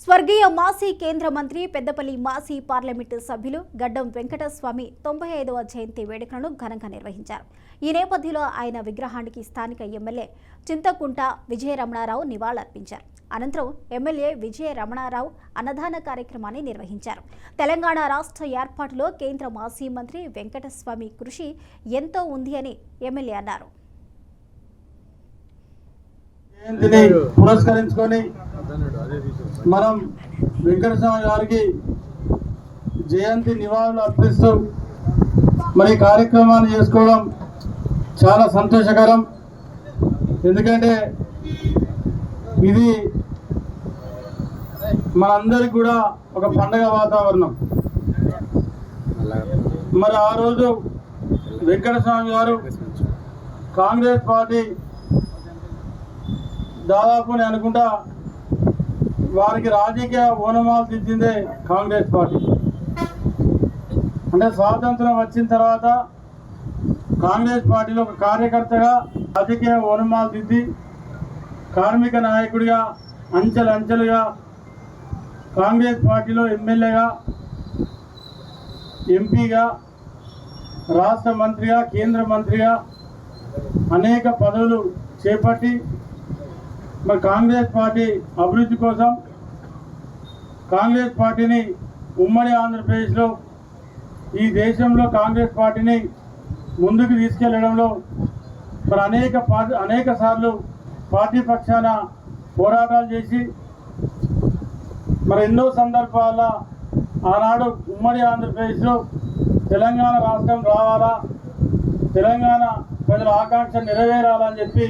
స్వర్గీయ మాసీ కేంద్ర మంత్రి పెద్దపల్లి మాసీ పార్లమెంటు సభ్యులు గడ్డం వెంకటస్వామి తొంభై ఐదవ జయంతి వేడుకలను ఘనంగా నిర్వహించారు. ఈ నేపథ్యంలో ఆయన విగ్రహానికి స్థానిక ఎమ్మెల్యే చింతకుంట విజయరమణారావు నివాళులర్పించారు. అనంతరం ఎమ్మెల్యే విజయ రమణారావు అన్నదాన కార్యక్రమాన్ని నిర్వహించారు. తెలంగాణ రాష్ట్ర ఏర్పాటులో కేంద్ర మాజీ మంత్రి వెంకటస్వామి కృషి ఎంతో ఉంది అని ఎమ్మెల్యే అన్నారు. పురస్కరించుకొని మనం వెంకటస్వామి గారికి జయంతి నివాళులు అర్పిస్తూ మరి కార్యక్రమాన్ని చేసుకోవడం చాలా సంతోషకరం. ఎందుకంటే ఇది మనందరికి కూడా ఒక పండగ వాతావరణం. మరి ఆ రోజు వెంకటస్వామి గారు కాంగ్రెస్ పార్టీ దాదాపు నేను అనుకుంటా వారికి రాజకీయ ఓనమాలు దిద్దిందే కాంగ్రెస్ పార్టీ. అంటే స్వాతంత్రం వచ్చిన తర్వాత కాంగ్రెస్ పార్టీలో ఒక కార్యకర్తగా రాజకీయ ఓనమాలు దిద్ది కార్మిక నాయకుడిగా అంచెలు అంచెలుగా కాంగ్రెస్ పార్టీలో ఎమ్మెల్యేగా ఎంపీగా రాష్ట్ర మంత్రిగా కేంద్ర మంత్రిగా అనేక పదవులు చేపట్టి మరి కాంగ్రెస్ పార్టీ అభివృద్ధి కోసం కాంగ్రెస్ పార్టీని ఉమ్మడి ఆంధ్రప్రదేశ్లో ఈ దేశంలో కాంగ్రెస్ పార్టీని ముందుకు తీసుకెళ్ళడంలో మరి అనేక పార్టీ అనేక సార్లు పార్టీ పక్షాన పోరాటాలు చేసి మరి ఎన్నో సందర్భాల్లో ఆనాడు ఉమ్మడి ఆంధ్రప్రదేశ్లో తెలంగాణ రాష్ట్రం రావాలా తెలంగాణ ప్రజల ఆకాంక్ష నెరవేరాలని చెప్పి